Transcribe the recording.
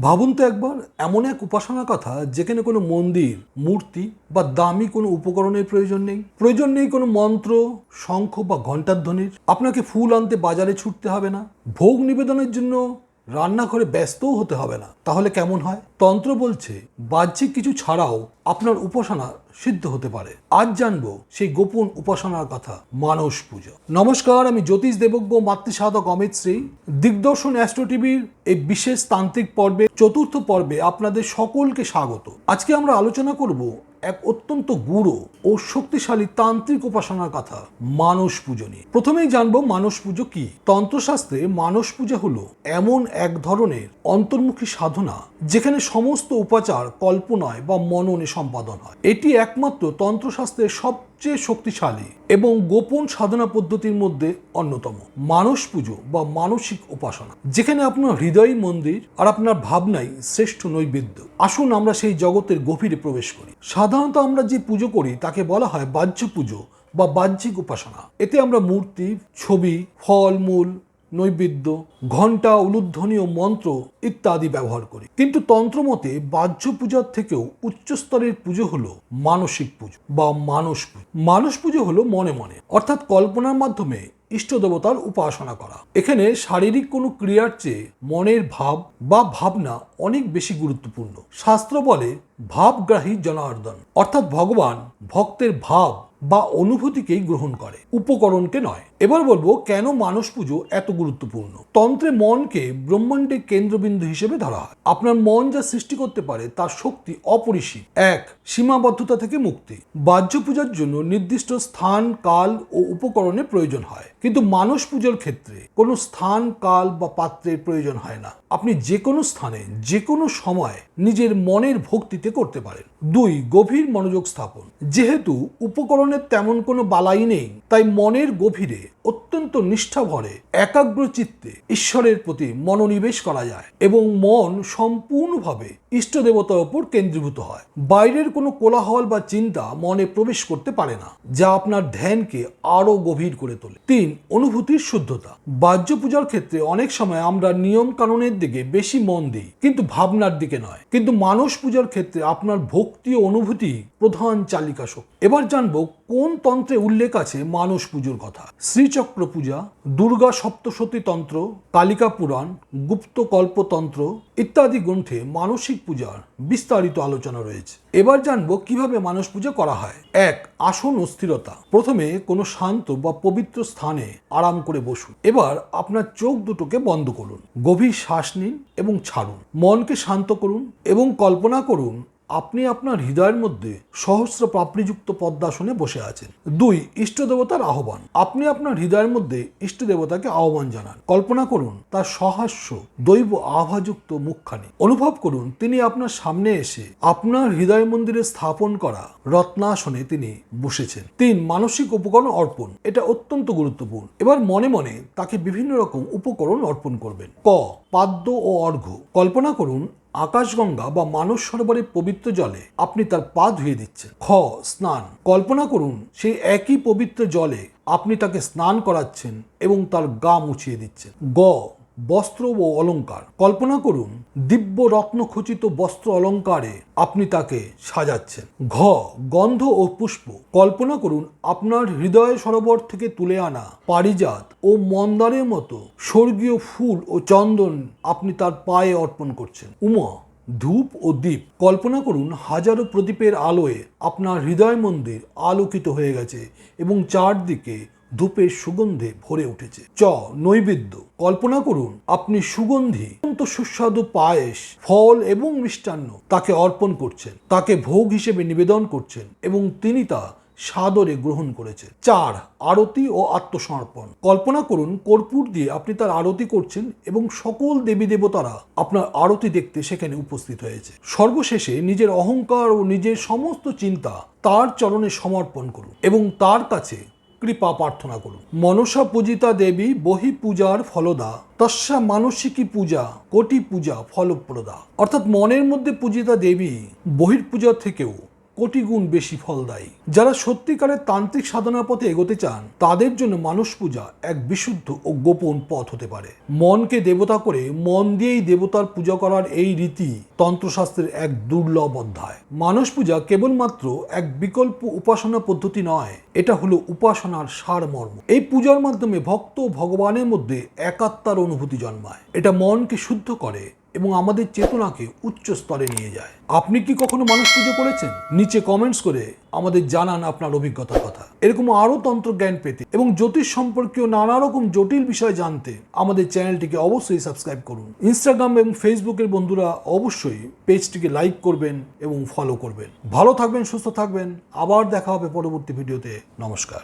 ভাবুন তো একবার, এমন এক উপাসনা কথা যেখানে কোনো মন্দির, মূর্তি বা দামি কোনো উপকরণের প্রয়োজন নেই। প্রয়োজন নেই কোনো মন্ত্র, শঙ্খ বা ঘণ্টার ধ্বনির আপনাকে ফুল আনতে বাজারে ছুটতে হবে না। ভোগ নিবেদনের জন্য রান্নাঘরে ব্যস্তও হতে হবে না। তাহলে কেমন হয়? তন্ত্র বলছে, বাহ্যিক কিছু ছাড়াও আপনার উপাসনা সিদ্ধ হতে পারে। আজ জানব সেই গোপন উপাসনার কথা, মানস পুজো। নমস্কার, আমি জ্যোতিষ দেবজ্ঞ মাতৃসাধক অমিত শ্রী। দিগদর্শন অ্যাস্ট্রো টিভির এই বিশেষ তান্ত্রিক পর্বে, চতুর্থ পর্বে আপনাদের সকলকে স্বাগত। আজকে আমরা আলোচনা করব এক অত্যন্ত গুঁড়ো ও শক্তিশালী তান্ত্রিক উপাসনার কথা, মানস পুজো নিয়ে। প্রথমেই জানব মানস পুজো কি। তন্ত্রশাস্ত্রে মানস পূজা হলো এমন এক ধরনের অন্তর্মুখী সাধনা, যেখানে সমস্ত উপাচার, কল্পনায় বা মননে সম্পাদন হয়। এটি একমাত্র তন্ত্রশাস্ত্রের সবচেয়ে শক্তিশালী এবং গোপন সাধনা পদ্ধতির মধ্যে অন্যতম। মানস পুজো বা মানসিক উপাসনা, যেখানে আপনার হৃদয় মন্দির আর আপনার ভাবনাই শ্রেষ্ঠ নৈবেদ্য। আসুন আমরা সেই জগতের গভীরে প্রবেশ করি। সাধারণত আমরা যে পুজো করি, তাকে বলা হয় বাহ্য পুজো বা বাহ্যিক উপাসনা। এতে আমরা মূর্তি, ছবি, ফল, মূল নৈবেদ্য, ঘণ্টা উলুধ্বনি ও মন্ত্র ইত্যাদি ব্যবহার করি। কিন্তু তন্ত্রমতে বাহ্য পূজার থেকেও উচ্চস্তরের পুজো হলো মানসিক পুজো বা মানস পুজো। মানস পুজো হলো মনে মনে, অর্থাৎ কল্পনার মাধ্যমে ইষ্ট দেবতার উপাসনা করা। এখানে শারীরিক কোনো ক্রিয়ার চেয়ে মনের ভাব বা ভাবনা অনেক বেশি গুরুত্বপূর্ণ। শাস্ত্র বলে, ভাবগ্রাহী জনার্দন, অর্থাৎ ভগবান ভক্তের ভাব বা অনুভূতিকেই গ্রহণ করে। উপকরণকে নয়। এবার বলব কেন মানস পুজো এত গুরুত্বপূর্ণ? তন্ত্রে মনকে ব্রহ্মাণ্ডের কেন্দ্রবিন্দু হিসেবে ধরা হয়। আপনার মন যা সৃষ্টি করতে পারে তার শক্তি অপরিসীম। এক, সীমাবদ্ধতা থেকে মুক্তি। বাহ্য পূজার জন্য নির্দিষ্ট স্থান, কাল ও উপকরণের প্রয়োজন হয়। কিন্তু মানুষ পুজোর ক্ষেত্রে কোনো স্থান, কাল বা পাত্রের প্রয়োজন হয় না। আপনি যে কোনো স্থানে, যে কোনো সময় নিজের মনের ভক্তিতে করতে পারেন। দুই, গভীর মনোযোগ স্থাপন। যেহেতু উপকরণের তেমন কোনো বালাই নেই, তাই মনের গভীরে, অত্যন্ত নিষ্ঠা ভরে একাগ্র চিত্তে ঈশ্বরের প্রতি মনোনিবেশ করা যায় এবং মন সম্পূর্ণভাবে ইষ্ট দেবতার ওপর কেন্দ্রীভূত হয়। বাইরের কোনো কোলাহল বা চিন্তা মনে প্রবেশ করতে পারে না, যা আপনার ধ্যানকে আরও গভীর করে তোলে। তিন, অনুভূতির শুদ্ধতা। বাহ্য পূজার ক্ষেত্রে অনেক সময় আমরা নিয়ম কানুনের দিকে বেশি মন দিই, কিন্তু ভাবনার দিকে নয়। কিন্তু মানস পূজার ক্ষেত্রে আপনার ভক্তি ও অনুভূতি প্রধান চালিকা শক্তি। এবার জানব কোন তন্ত্রে উল্লেখ আছে মানস পুজোর কথা। শ্রীচক্র পূজা, দুর্গা সপ্তশতী তন্ত্র, কালিকা পুরাণ, গুপ্ত কল্পতন্ত্র ইত্যাদি গ্রন্থে মানসিক পূজার বিস্তারিত আলোচনা রয়েছে। এবার জানব কীভাবে মানস পূজা করা হয়। এক, আসন অস্থিরতা। প্রথমে কোনো শান্ত বা পবিত্র স্থানে আরাম করে বসুন। এবার আপনার চোখ দুটোকে বন্ধ করুন। গভীর শ্বাস নিন এবং ছাড়ুন। মনকে শান্ত করুন এবং কল্পনা করুন আপনি আপনার হৃদয়ের মধ্যে সহস্র পাপড়িযুক্ত পদ্মাসনে বসে আছেন। দুই ইষ্ট দেবতার আহ্বান। আপনি আপনার হৃদয়ের মধ্যে ইষ্ট দেবতাকে আহ্বান জানান। কল্পনা করুন, তার সহাস্য, দৈব আভাযুক্ত মুখখানি। অনুভব করুন, তিনি আপনার সামনে এসে আপনার হৃদয় মন্দিরে স্থাপন করা রত্নাসনে তিনি বসেছেন। তিন, মানসিক উপকরণ অর্পণ। এটা অত্যন্ত গুরুত্বপূর্ণ। এবার মনে মনে তাকে বিভিন্ন রকম উপকরণ অর্পণ করবেন। ক, পাদ্য ও অর্ঘ্য। কল্পনা করুন আকাশগঙ্গা বা মানস সরোবরের পবিত্র জলে আপনি তার পা ধুয়ে দিচ্ছেন। খ, স্নান। কল্পনা করুন, সেই একই পবিত্র জলে আপনি তাকে স্নান করাচ্ছেন এবং তার গা মুছিয়ে দিচ্ছেন। গ বস্ত্র ও অলংকার। কল্পনা করুন, দিব্য রত্নখচিত বস্ত্র অলংকারে আপনি তাকে সাজাচ্ছেন। ঘ, গন্ধ ও পুষ্প। কল্পনা করুন, আপনার হৃদয় সরোবর থেকে তুলে আনা পারিজাত ও মন্দারের মতো স্বর্গীয় ফুল ও চন্দন আপনি তার পায়ে অর্পণ করছেন। উমা, ধূপ ও দ্বীপ কল্পনা করুন, হাজারো প্রদীপের আলোয় আপনার হৃদয় মন্দির আলোকিত হয়ে গেছে এবং চারদিকে ধূপের সুগন্ধে ভরে উঠেছে। চ, নৈবেদ্য। কল্পনা করুন, আপনি সুগন্ধি, অত্যন্ত সুস্বাদু পায়েস, ফল এবং মিষ্টান্ন তাকে অর্পণ করছেন, তাকে ভোগ হিসেবে নিবেদন করছেন এবং তিনি তা সাদরে গ্রহণ করেছেন। চার, আরতি ও আত্মসমর্পণ। কল্পনা করুন, কর্পূর দিয়ে আপনি তার আরতি করছেন এবং সকল দেবী দেবতারা আপনার আরতি দেখতে সেখানে উপস্থিত হয়েছে। সর্বশেষে নিজের অহংকার ও নিজের সমস্ত চিন্তা তার চরণে সমর্পণ করুন এবং তার কাছে কৃপা প্রার্থনা করুন। মনসা পূজিতা দেবী বহি পূজার ফলদা, তস্যা মানসিকী পূজা, কোটি পূজা ফলপ্রদা। অর্থাৎ মনের মধ্যে পূজিতা দেবী বহির পূজা থেকেও কোটি গুণ বেশি ফলদায়ী যারা সত্যিকারের তান্ত্রিক সাধনার পথে এগোতে চান, তাদের জন্য মানুষ পূজা এক বিশুদ্ধ ও গোপন পথ হতে পারে। মনকে দেবতা করে মন দিয়েই দেবতার পূজা করার এই রীতি তন্ত্রশাস্ত্রের এক দুর্লভ অধ্যায়। মানস পূজা কেবলমাত্র এক বিকল্প উপাসনা পদ্ধতি নয়, এটা হলো উপাসনার সারমর্ম। এই পূজার মাধ্যমে ভক্ত ভগবানের মধ্যে একাত্মার অনুভূতি জন্মায়। এটা মনকে শুদ্ধ করে এবং আমাদের চেতনাকে উচ্চ স্তরে নিয়ে যায়। আপনি কি কখনো মানুষ পুজো করেছেন নিচে কমেন্টস করে আমাদের জানান আপনার অভিজ্ঞতার কথা। এরকম আরও তন্ত্রজ্ঞান পেতে এবং জ্যোতিষ সম্পর্কীয় নানা রকম জটিল বিষয় জানতে আমাদের চ্যানেলটিকে অবশ্যই সাবস্ক্রাইব করুন। ইনস্টাগ্রাম এবং ফেসবুকের বন্ধুরা অবশ্যই পেজটিকে লাইক করবেন এবং ফলো করবেন। ভালো থাকবেন, সুস্থ থাকবেন। আবার দেখা হবে পরবর্তী ভিডিওতে। নমস্কার।